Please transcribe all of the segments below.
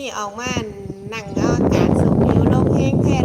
นี่ออกมานั่งเอาากาศสูงอยู่ลมแห้งแท้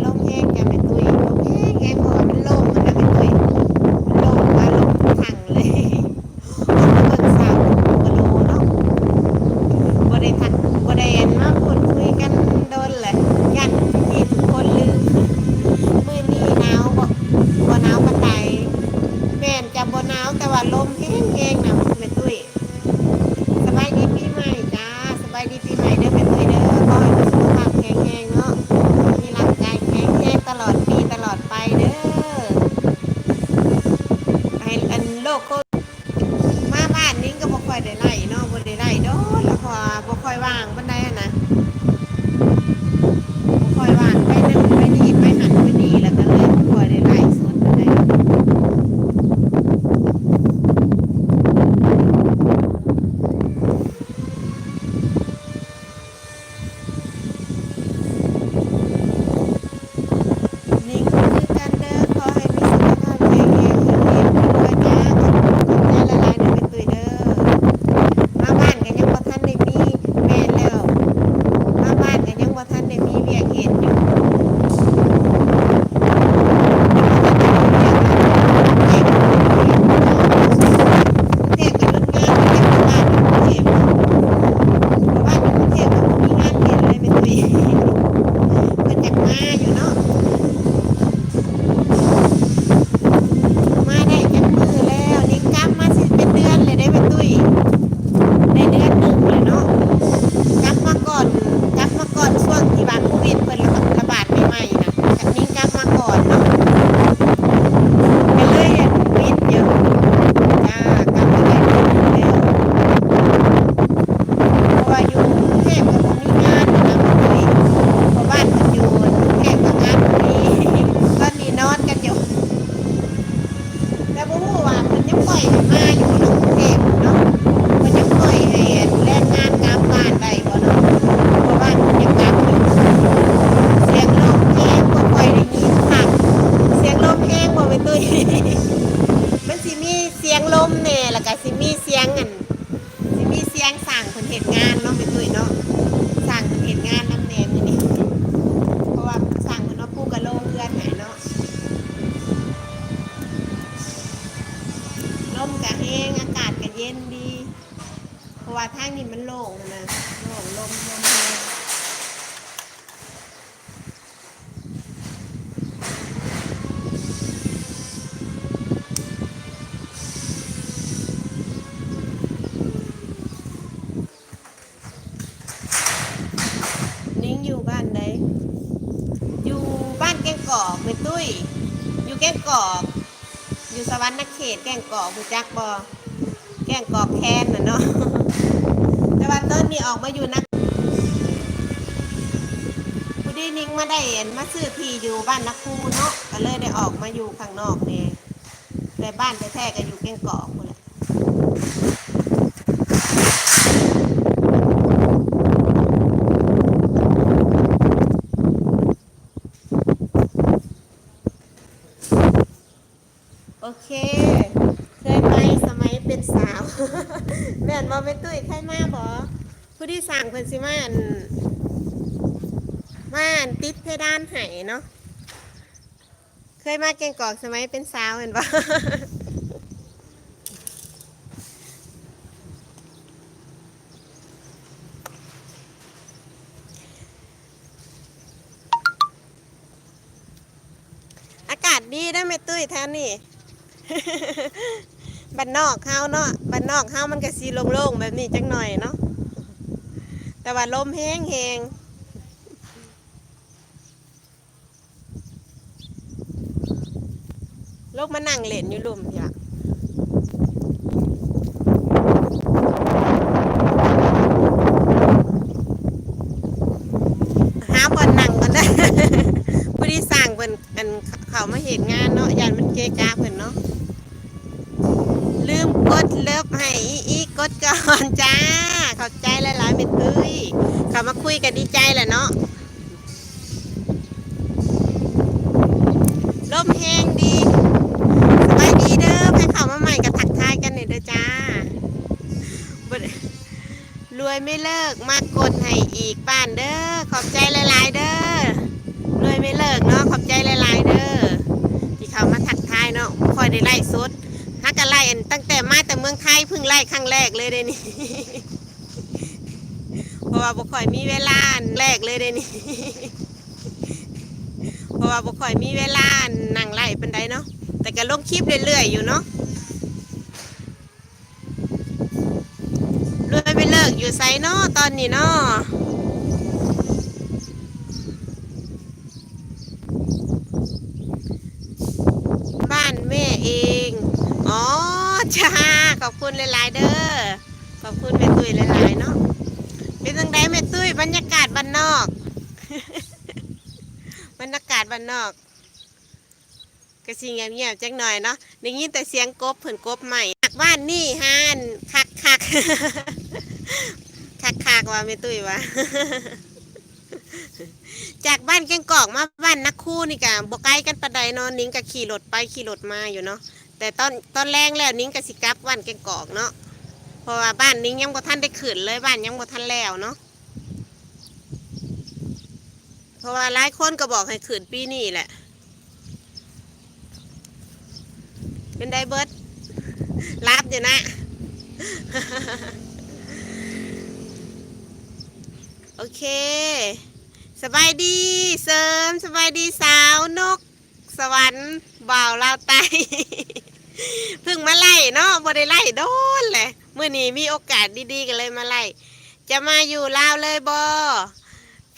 กอกเมตุ้ย อยู่แก้งกอก อยู่สวรรค์นักเขตแก้งกอกผู้จักบอแก้งกอกแคนน่ะเนาะแต่ว่าติ้ลนี่ออกมาอยู่นักผู้ดีนิ่งมาได้เห็นมาซื้อทีอยู่บ้านนักคูเนาะก็เลยได้ออกมาอยู่ข้างนอกเนี่ยแต่บ้านแท้ๆก็อยู่แก้งกอกคนหละ ดือนบ่แม่ตุ้ยใครมาบอผู้ที่สั่งคนสิมานมานติดเพดานให้เนาะเคยมาแกงกอกสมัยเป็นสาวเห็นปะอากาศดีได้ะแม่ตุ้ยแทนนี่ บันนอกข้าเนาะบ้านนอกเฮามันก็สีโล่งๆแบบนี้จังหน่อยเนาะแต่ว่าลมแห้งแหงลูกมานั่งเล่นอยู่ลุมอยากหาบอนนั่งก่อนนะผู้ที่สั่งเพิ่นอันเขามาเห็นงานเนาะยันมันเกกาเพิ่นเน เลิฟให้อีอีกดก่อนจ้า ขอบใจหลายๆเม็ดตุ้ยเขามาคุยกันดีใจแหละเนาะลมแห้งดีสบายดีเด้อใครเขามาใหม่ก็ทักทายกันหน่อยเด้อจ้ารวยไม่เลิกมากดให้อีกป้านเด้อขอบใจหลายๆเด้อรวยไม่เลิกเนาะขอบใจหลายๆเด้อที่เขามาทักทายเนาะคอยได้ไล่สุด ล่ตั้งแต่มาแต่เมืองไทยเพิ่งไล่ครั้งแรกเลยเดยวนี่เพราะว่าบุค่อยมีเวลาแรกเลยเดยวนี่เพราะว่าบุค่อยมีเวลานั่งไล่เป็นไดเนาะแต่ก็ลงคลิปเรื่อยๆอยู่เนาะรวยไม่เลิกอยู่ไซเนาะตอนนี้เนาะ บ้านแม่เอง อ๋อ จ้า ข อบคุณหลาย ๆ เด้อขอบคุณแม่ตุ้ยหลาย ๆ เนาะเป็นจังไดแม่ตุ้ยบรรยากาศบ้านนอกบรรยากาศบ้านนอกก็สิเงียบๆจังหน่อยเนาะได้ยินแต่เสียงกบเผื่นกบใหม่จากบ้านนี่ฮานคักคักคักคักว่าแม่ตุ้ยว่าจากบ้านแกงกอกมาบ้านนักคู่นี่กะบกไกลกันปะใดนาะนิ้งก็ขี่รถไปขี่รถมาอยู่เนาะ แต่ตอนตอนแรงแล้วนิ้งก็สิกลับบ้านแกงกอกเนาะเพราะว่าบ้านนิ้งยังบ่ทันได้ขึ้นเลยบ้านยังบ่ทันแล้วเนาะเพราะว่าหลายคนก็บอกให้ขึ้นปีนี้แหละ เป็นไดเบิร์ดรับอยู่นะโอเค สบายดีเสริมสบายดีสาวนก สวรรค์บ่าวลาวไตเพิ่งมาไล่เนาะบ่ได้ไล่โดนเลยเมื่อนี้มีโอกาสดีๆกันเลยมาไล่จะมาอยู่ลาวเลยบอ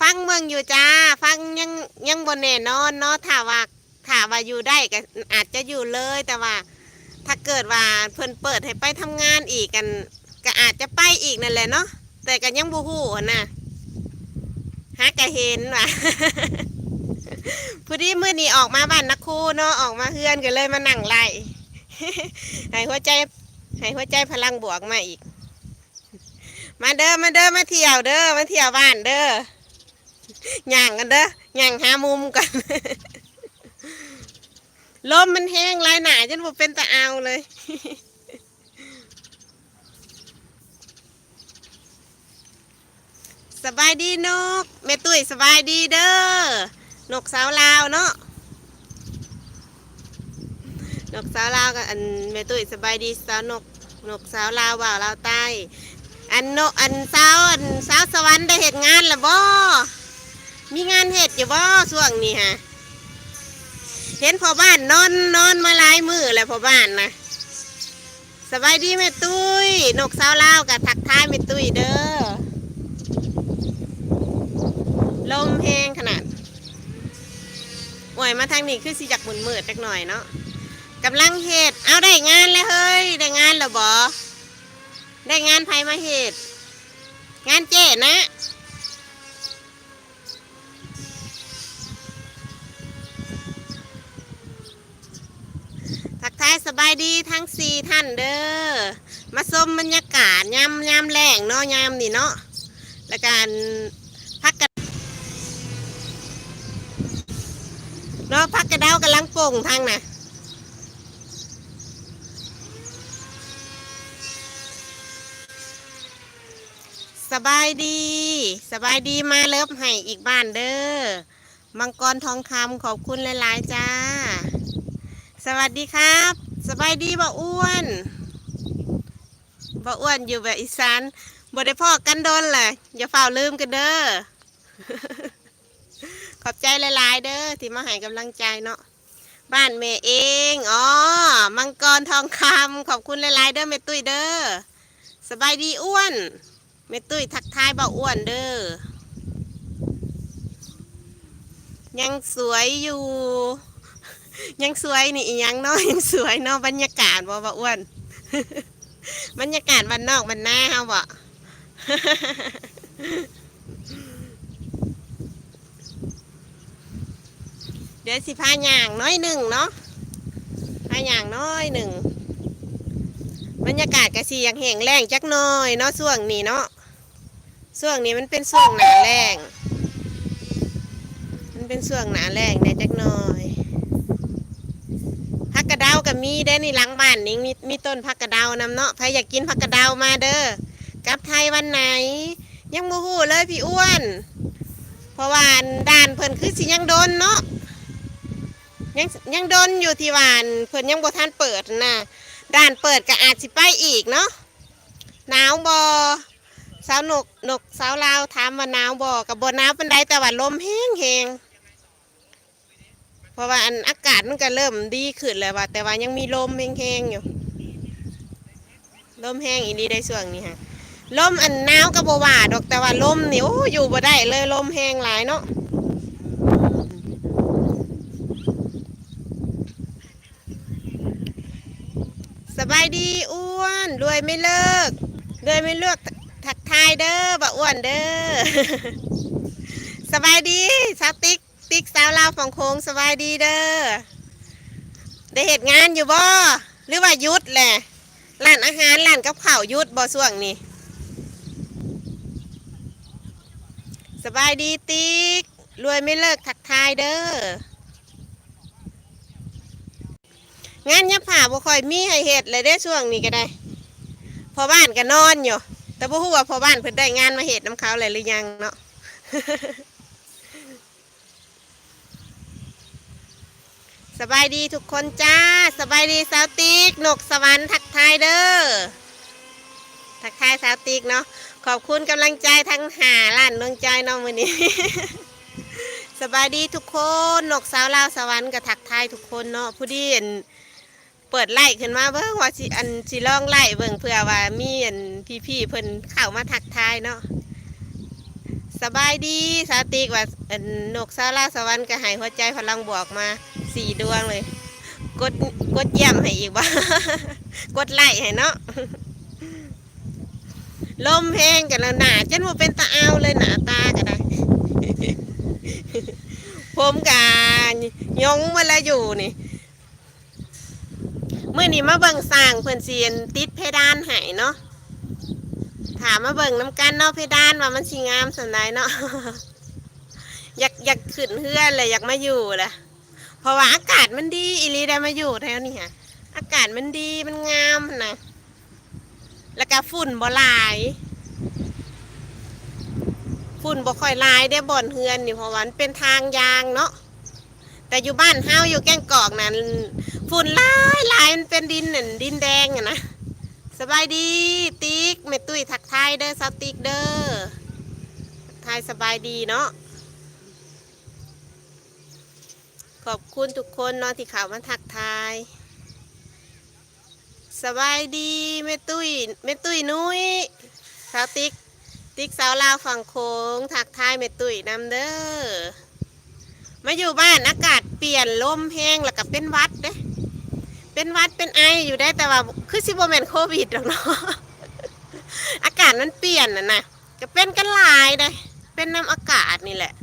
ฟังเมืองอยู่จ้า ฟังยังยังบนแน่นอนเนาะถ้าว่าถ้าว่าอยู่ได้ก็อาจจะอยู่เลยแต่ว่า ถ้าเกิดว่าเพิ่นเปิดให้ไปทำงานอีกกัน ก็อาจจะไปอีกนั่นแหละเนาะแต่ก็ยังบูฮู้นะฮะกะเห็นว่ะ พอดีมื่อนี้ออกมาบ้านนักครูเนาะออกมาเฮือนก็เลยมานั่งไล่ให้หัวใจให้หัวใจพลังบวกมาอีก มาเด้อมาเด้อมาเที่ยวเด้อมาเที่ยวบ้านเด้อย่างกันเด้อย่างหามุมกันลมมันแห้งลายหนาจนบ่เป็นตะเอาเลยสบายดีนกแม่ตุ้ยสบายดีเด้อ นกสาวลาวเนาะนกสาวลาวกับอันแม่ตุ้ยสบายดีสาวนกนกสาวลาวว่าวลาวใต้อันนกอันสาวอันสาวสวรรค์ได้เหตุงานหรือบ่มีงานเหตุอยู่บ่ช่วงนี้ฮะเห็นพ่อบ้านนอนนอนมาหลายมือแล้วพ่อบ้านนะสบายดีแม่ตุ้ยนกสาวลาวกับทักทายแม่ตุ้ยเด้อ ลมแห้งขนาดโอยมาทางนี้คือสิจักหมุนมืดจักหน่อยเนาะกำลังเหตุเอาได้งานแล้วเฮ้ย ได้งานแล้วบอได้งานไผมาเหตุงานเจ๊นะทักทายสบายดีทั้งสี่ท่านเด้อ มาชมบรรยากาศยามยามแรงเนาะยามนี่เนาะและการ เนาะพักกระเดากำลังโป่งทางน่ะสบายดี สบายดีมาเลิฟให้อีกบ้านเด้อมังกรทองคำขอบคุณหลายๆจ้า สวัสดีครับ สบายดีบ่อ้วนบ่อ้วนอยู่แบบอีสานบ่ได้พ่อกันโดนเลยอย่าเฝ้าลืมกันเด้อ อบใจหลายๆเด้อที่มาให้กำลังใจเนาะบ้านแม่เองอ๋อมังกรทองคำขอบคุณหลายๆเด้อแม่ตุ้ยเด้อสบายดีอ้วนแม่ตุ้ยทักทายเบาอ้วนเด้อยังสวยอยู่ ยังสวยนี่ยังเนาะยังสวยเนาะบรรยากาศบ่บ่อ้วนบรรยากาศบ้านนอกบ้านนาเฮาบ่ ดี๋ยวสิพาย่างน้อยหนึ่งเนาะพาย่างน้อยหนึ่งบรรยากาศกระสียังแห้งแรงจักน้อยเนาะช่วงนี้เนาะช่วงนี้มันเป็นช่วงหนาแรงมันเป็นช่วงหนาแรงเนี่ยจักน้อยผักกระเดากับมีได้อนี่หลังบ้านนี่มีมีต้นผักกระเดานำเนาะใครอยากกินผักกระเดามาเด้อกลับไทยวันไหน ยังโมโหเลยพี่อ้วน เพราะว่าด่านเพิ่นคือสิยังโดนเนาะ ยังยังโดนอยู่ที่วานเพิ่นยังบ่ทันเปิดนะด่านเปิดก็อาจสิไปอีกเนาะหนาวบ่สาวนกนกสาวลาวถามว่าหนาวบ่กับบ่หนาวปานใดแต่ว่าลมแห้งแฮงเพราะว่าอันอากาศมันก็เริ่มดีขึ้นแล้วว่าแต่ว่ายังมีลมแห้งๆอยู่ลมแห้งอีนี้ได้ช่วงนี้ฮะลมอันหนาวก็บ่ว่าดอกแต่ว่าลมนี่โอ้อยู่บ่ได้เลยลมแห้งหลายเนาะายดีอ้วนรวยไม่เลิกรวยไม่เลิกทักทายเด้อบ่อ้วนเด้อสบายดีสาวติ๊กติ๊กสาวลาวฝั่งโค้งสบายดีเด้อได้เหตุงานอยู่บ่หรือว่ายุดแหละร้านอาหารร้านกับข้าวยุดบ่ช่วงนี้สบายดีติ๊กรวยไม่เลิกทักทายเด้อ งานยับผ่าบ่ค่อยมีให้เฮ็ดเลยได้ช่วงนี้ก็ได้ พอบ้านก็นอนอยู่ แต่บ่ฮู้ว่าพอบ้านเพิ่นได้งานมาเฮ็ดน้ำเขาเลยหรือยังเนาะสบายดีทุกคนจ้า สบายดีสาวติ๊กนกสวรรค์ทักทายเด้อทักทายสาวติ๊กเนาะขอบคุณกำลังใจทั้งหาล้านดวงใจน้องมือนี้ สบายดีทุกคนนกสาวลาวสวรรค์ก็ทักทายทุกคนเนาะผู้ดี เปิดไล่ขึ้นมาเบิ่งว่าสิอันสิลองไล่เบิ่งเพื่อว่ามีอันพี่ๆเพิ่นเข้ามาทักทายเนาะสบายดีสาติกว่าอันนกซาลาสวรรค์ก็ให้หัวใจพลังบวกมาสี่ดวงเลย กดกดเยี่ยมให้อีกบ่กดไล่ให้เนาะลมแห้งกันแล้วหนาจนว่าเป็นตาเอาเลยหนาตาก็ได้ ผมกายงมาแล้วอยู่นี่ มื่อนี้มาเบิ่งสร้างเพิ่นเสียนติดเพดานให้เนาะถามมาเบิ่งน้ำกันเนาะเพดานว่ามันสิงามสันใดเนาะอยากอยากขึ้นเฮือนเลยอยากมาอยู่แหละเพราะว่าอากาศมันดีอีหลีได้มาอยู่แถวนี้ฮะอากาศมันดีมันงามนะแล้วก็ฝุ่นบ่ลาย ฝุ่นบ่ค่อยลายได้บ่อนเฮือนนี่เพราะว่ามันเป็นทางยางเนาะแต่อยู่บ้านเฮาอยู่แก้งกอกนั้น ฝุ่นลายลายมันเป็นดินน่ะดินแดงอะนะสบายดีติ๊กแม่ตุ้ยทักทายเด้อสาวติ๊กเด้อทักทายสบายดีเนาะขอบคุณทุกคนเนาะที่ขาวมาทักทาย สบายดีแม่ตุ้ยแม่ตุ้ยนุ้ยสาวติ๊กติ๊กสาวลาวฝั่งโค้งทักทายแม่ตุ้ยนำเด้อมาอยู่บ้านอากาศเปลี่ยนลมแห้งแล้วก็เป็นวัดเด้ เป็นวัดเป็นไออยู่ได้แต่ว่าคือซิบแมนโควิดหรอกเนาะอากาศมันเปลี่ยนน่ะนะก็เป็นกันหลายเลยเป็นน้ำอากาศนี่แหละ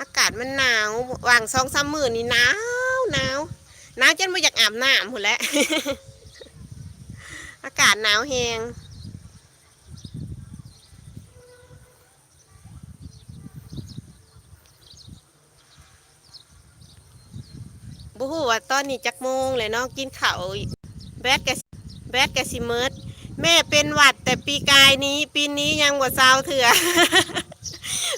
อากาศมันหนาววางสองสามมื่นนี่หนาวหนาวหนาวจนไม่อยากอาบน้ำหมดแล้วอากาศหนาวแหง บูฮู้ว่าตอนนี้จักโมงเลยเนาะกินข้าวแบดแกะแบดแกะสิเมิดแม่เป็นหวัดแต่ปีกายนี้ ปีนี้ยังบ่เศร้าเถื่อ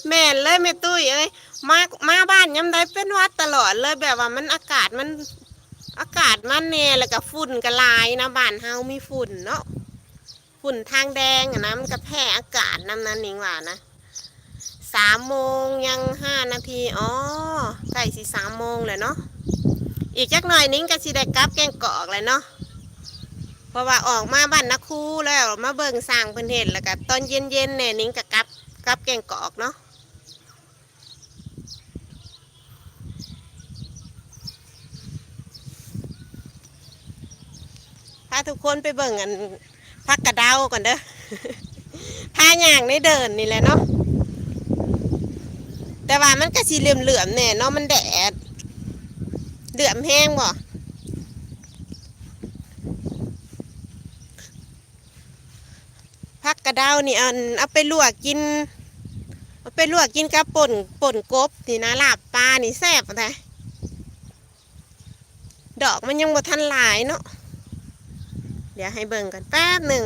แม่เลยแม่ตุ้ยเอ้ยมามาบ้านยามใดเป็นวัดตลอดเลยแบบว่ามันอากาศมันอากาศมันแน่แล้วก็ฝุ่นก็หลายนะบ้านเฮามีฝุ่นเนาะฝุ่นทางแดงอะนะมันก็แพ้อากาศนำนั้นนิงว่านะสสามโมงยังห้านาทีอ๋อใกล้สิสามโมงเลยเนาะ อีกจักหน่อยนิ้งก็สิได้กลับแกงกอกเลยเนาะเพราะว่าออกมาบ้านนักครูแล้วมาเบิ่งสร้างเพิ่นเห็นแล้วก็ตอนเย็นๆเนี่ยนิ้งก็กลับกลับแกงกอกเนาะพาทุกคนไปเบิ่งอันพักกระเดาก่อนเด้อพาย่างในเดินนี่แหละเนาะแต่ว่ามันก็สีเหลื่อมๆเนี่ยเนาะมันแดด เหลือมแห้งบ่พักกระเดานี่อันเอาไปลวกกิน เอาไปลวกกินกับป่นป่นกบนี่นะลาบปลานี่แซ่บแต่ดอกมันยังบ่ทันหลายเนาะเดี๋ยวให้เบิ่งกันแป๊บหนึ่ง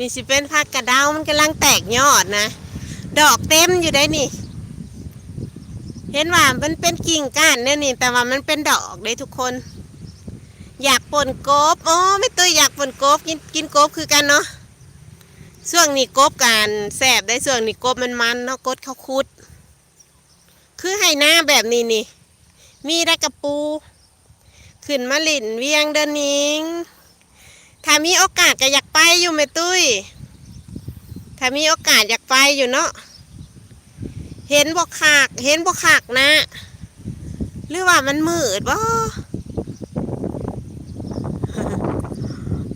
นี่สิเป็นผักกระเดามันกำลังแตกยอดนะ ดอกเต็มอยู่ได้นี่ เห็นว่ามันเป็นกิ่งก้านเนี่ยนี่ แต่ว่ามันเป็นดอกเลยทุกคน อยากป่นกบอ๋อไม่ตัวอยากป่นกบกินกินกบคือกันเนาะช่วงนี้กบกันแสบได้ช่วงนี้กบมันมันเนาะกดเขาคุด คือให้หน้าแบบนี้นี่ มีได้กระปู ขึ้นมาหลินเวียงเดินนิง ถ้ามีโอกาสก็อยากไปอยู่แม่ตุ้ย ถ้ามีโอกาสอยากไปอยู่เนาะ เห็นบ่ขาก เห็นบ่ขากนะ หรือว่ามันมืดบ่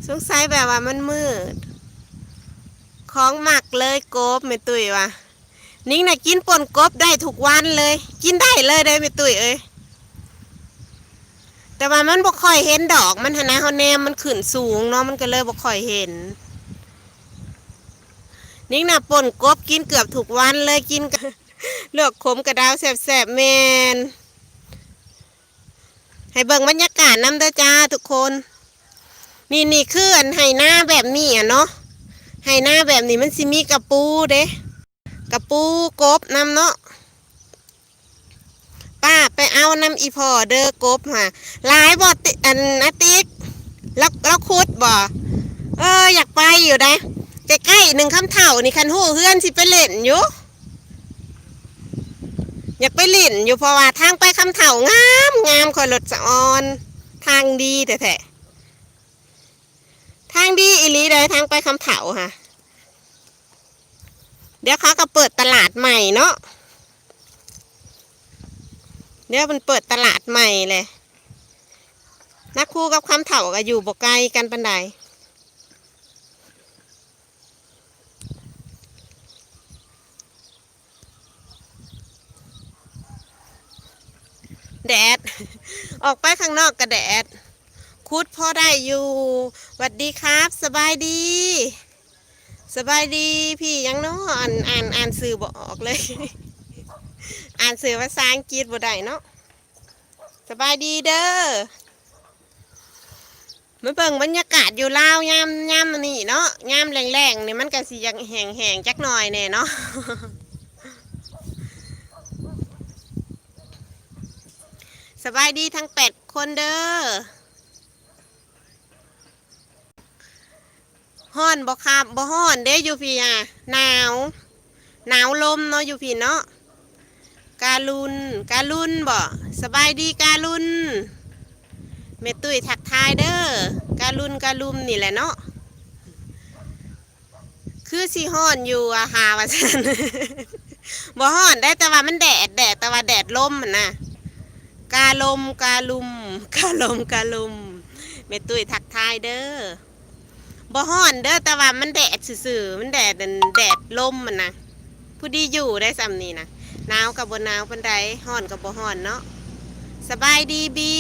สงสัยแบบว่ามันมืด ของหมักเลยกบแม่ตุ้ยว่ะ นิ้งน่ะกินป่นกบได้ทุกวันเลย กินได้เลยได้แม่ตุ้ยเอ้ย แต่ว่ามันบ่ค่อยเห็นดอกมันหนนะเฮาแนมมันขึ้นสูงเนาะมันก็เลยบ่ค่อยเห็น นิ่งน่ะป่นกบกินเกือบทุกวันเลยกินกเลือกขมกระดาวแสบๆแมนให้เบิ่งบรรยากาศน้ำเด้อจ้าทุกคน นี่นี่คืออันไห้หน้าแบบนี้อะเนาะไห้หน้าแบบนี้มันสิมีกระปูเด้กระปูกบน้ำเนาะ ป้าไปเอาน้ำอีพอเด้อกบค่ะหลายบ่ติอันอาติกแล้วแล้วคุดบ่เอออยากไปอยู่นะใกล้ๆหนึ่งคำเท่านี่คันหูเฮือนสิไปเล่นอยู่อยากไปเล่นอยู่เพราะว่าทางไปคำเท่างามงามคอยรถสะออนทางดีแต่แท้ทางดีอีหลีเลยทางไปคำเท่าค่ะ เดี๋ยวเขาก็เปิดตลาดใหม่เนาะ เดี๋ยมันเปิดตลาดใหม่เลยนักครูกับคำเถ่าก็อยู่บ่ไกลกันปันใดแดด ออกไปข้างนอกก็แดด คุดพ่อได้อยู่หวัดดีครับ สบายดี สบายดีพี่ยังเนาะอ่านอ่านอ่านสื่อบอกเลย อ่านสื่อภาษาอังกฤษบ่ได้เนาะสบายดีเด้อมาเบิ่งบรรยากาศอยู่ลาวยามยามนี่เนาะยามแรงๆนี่มันก็สิยังแห้งๆจักหน่อยแน่เนาะสบายดีทั้งแปดคนเด้อฮ้อนบ่ครับบ่ฮ้อนเด้อยู่พี่อะหนาว หนาวลมเนาะอยู่พี่เนาะ กาลุนกาลุนบ่สบายดีกาลุนเมตุ้ยทักทายเด้อกาลุนกาลุมนี่แหละเนาะคือสีห้อนอยู่อะหาว่าฉันบ่ห้อนได้แต่ว่ามันแดดแดดแต่ว่าแดดลมมันนะกาลมกาลุมกาลมกาลุมเมตุ้ยทักทายเด้อบ่ห้อนเด้อแต่ว่ามันแดดซื่อมันแดดแดดลมมันนะผู้ดีอยู่ได้ซ้ำนี่นะ หนาวกับบนหนาวปันไดห่อนกับบ่ห่อนเนาะสบายดีบี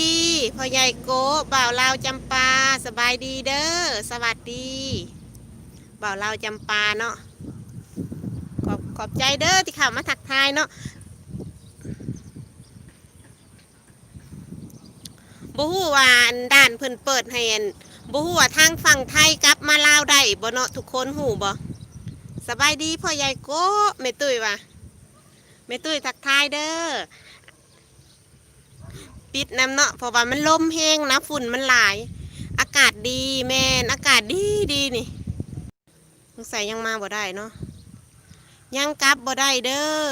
พ่อใหญ่โกบ่าวลาวจำปาสบายดีเด้อสวัสดีบ่าวลาวจำปาเนาะขอบขอบใจเด้อที่เข้ามาทักทายเนาะบ่ฮู้ว่าด้านเพิ่นเปิดให้นบ่ฮู้ว่าทางฝั่งไทยกลับมาลาวได้บ่เนาะทุกคนฮู้บ่สบายดีพ่อใหญ่โกแม่ตุ้ยว่า แม่ตุ้ยทักทายเด้อปิดน้ำเนาะเพราะว่ามันลมแห้งนะฝุ่นมันหลาย อากาศดีแมนอากาศดีดีนี่สงสัยยังมาบ่ได้เนาะยังกลับบ่ได้เด้อ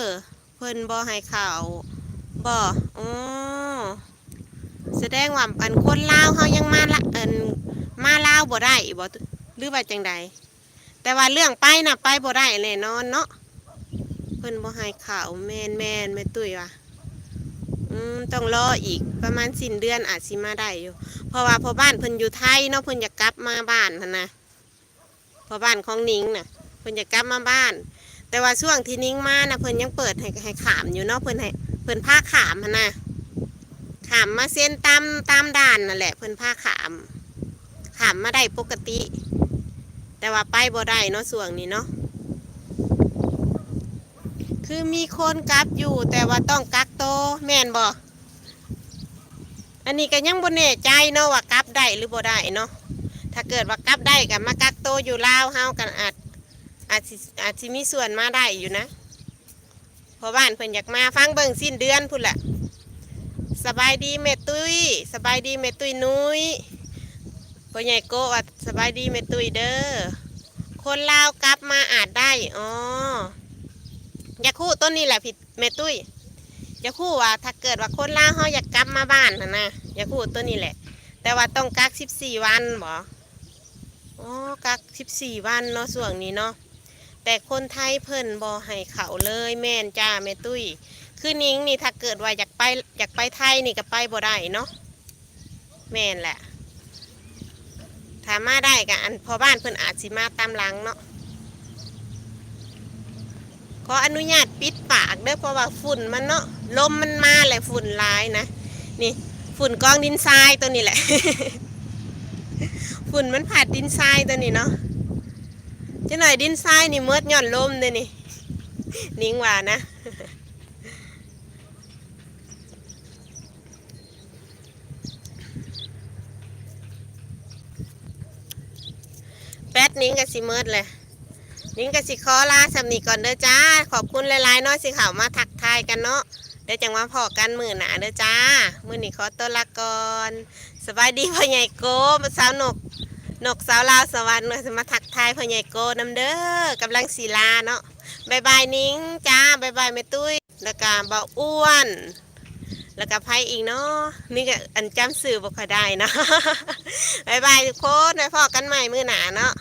เพิ่นบ่ให้ข่าวบ่อ๋อแสดงว่าอันคนลาวเขายังมาละอันมาลาวบ่ได้บ่หรือว่าจังใดแต่ว่าเรื่องไปน่ะไปบ่ได้แน่นอนเนาะ เพิ่นบ่ให้ข่าวแมนแมนแม่ตุ้ยว่ะอืมต้องรออีกประมาณสิ้นเดือนอาจสิมาได้อยู่ เพราะว่าพอบ้านเพิ่นอยู่ไทยเนาะเพิ่นอยากกลับมาบ้านหั่นนะพอบ้านของนิ้งน่ะเพิ่นอยากกลับมาบ้าน แต่ว่าช่วงที่นิ้งมานะเพิ่นยังเปิดให้ให้ขามอยู่เนาะเพิ่นให้เพิ่นพาขามหั่นนะขามมาเส้นตามตามด่านนั่นแหละ เพิ่นพาขาม ขามมาได้ปกติ แต่ว่าไปบ่ได้เนาะช่วงนี้เนาะ คือมีคนกลับอยู่แต่ว่าต้องกักโตแม่นบ่อันนี้ก็ยังบ่แน่ใจเนาะว่ากลับได้หรือบ่ได้เนาะถ้าเกิดว่ากลับได้ก็มากักโตอยู่ลาวเฮากันอาจอาจอาจมีส่วนมาได้อยู่นะเพราะบ้านเพิ่นอยากมาฟังเบิ่งสิ้นเดือนพุ่นแหละสบายดีแม่ตุ้ยสบายดีแม่ตุ้ยนุ้ยพ่อใหญ่โกวสบายดีแม่ตุ้ยเด้อคนลาวกลับมาอาจได้อ๋อ ยาคู่ต้นนี้แหละผิดแม่ตุ้ยอยาคู่ว่าถ้าเกิดว่าคนล่าเขาอยากกลับมาบ้านนะนะอยาคู่ตัวนี้แหละ แต่ว่าต้องกักสิบสี่วันบ่อ๋อกักสิบสี่วันเนาะส่วงนี้เนาะแต่คนไทยเพิ่นบ่ให้เขาเลยแม่นจ้าแม่ตุ้ย คือนิ้งนี่ถ้าเกิดว่าอยากไปอยากไปไทยนี่ก็ไปบ่ได้เนาะแม่นแหละถ้ามาได้ก็อันพอบ้านเพิ่นอาจสิมาตามหลังเนาะ ขออนุญาตปิดปากเด้อเพราะว่าฝุ่นมันเนาะลมมันมาแหละฝุ่นลายนะนี่ฝุ่นกองดินทรายตัวนี้แหละ ฝุ่นมันผัดดินทรายตัวนี้เนาะจะหน่อยดินทรายนี่เมืดหย่อนลมเลยนี่นิ่งว่านะแป๊ดนิ้งกับสิเมิดเลย นิ้งกับสิขอลาสำนีก่อนเด้อจ้า ขอบคุณหลายๆเนาะสิขามาทักทายกันเนาะเดี๋ยวจังว่าพอกันมือหนาเด้อจ้า มือนี้ขอตัวลาก่อนสบายดีพ่อใหญ่โกมาสาวนกนกสาวลาวสวรรค์เนาะมาทักทายพ่อใหญ่โกน้ำเด้อกำลังสีลาเนาะบายบายนิ้งจ้าบายบายแม่ตุ้ยแล้วก็เบาอ้วน แล้วก็ไพ่อีกเนาะนี่ก็อันจำสื่อบ่ค่อยได้เนาะบายบายทุกคนไว้พอกันใหม่มือหนาเนาะ